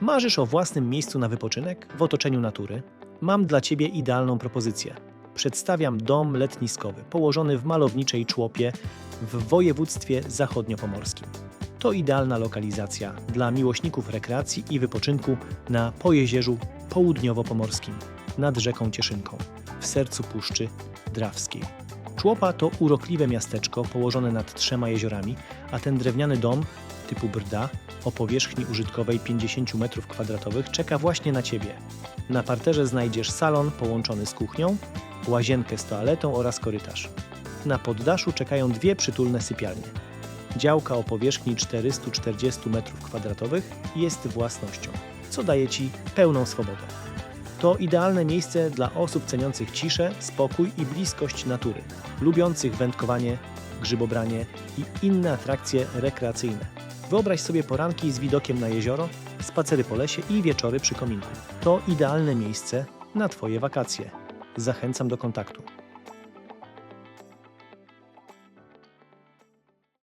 Marzysz o własnym miejscu na wypoczynek w otoczeniu natury? Mam dla Ciebie idealną propozycję. Przedstawiam dom letniskowy położony w malowniczej człopie w województwie zachodniopomorskim. To idealna lokalizacja dla miłośników rekreacji i wypoczynku na Pojezierzu Południowo-Pomorskim nad rzeką Cieszynką w sercu Puszczy Drawskiej. Człopa to urokliwe miasteczko położone nad trzema jeziorami, a ten drewniany dom typu brda o powierzchni użytkowej 50 m2 czeka właśnie na Ciebie. Na parterze znajdziesz salon połączony z kuchnią, łazienkę z toaletą oraz korytarz. Na poddaszu czekają dwie przytulne sypialnie. Działka o powierzchni 440 m2 jest własnością, co daje Ci pełną swobodę. To idealne miejsce dla osób ceniących ciszę, spokój i bliskość natury, lubiących wędkowanie, grzybobranie i inne atrakcje rekreacyjne. Wyobraź sobie poranki z widokiem na jezioro, spacery po lesie i wieczory przy kominku. To idealne miejsce na Twoje wakacje. Zachęcam do kontaktu.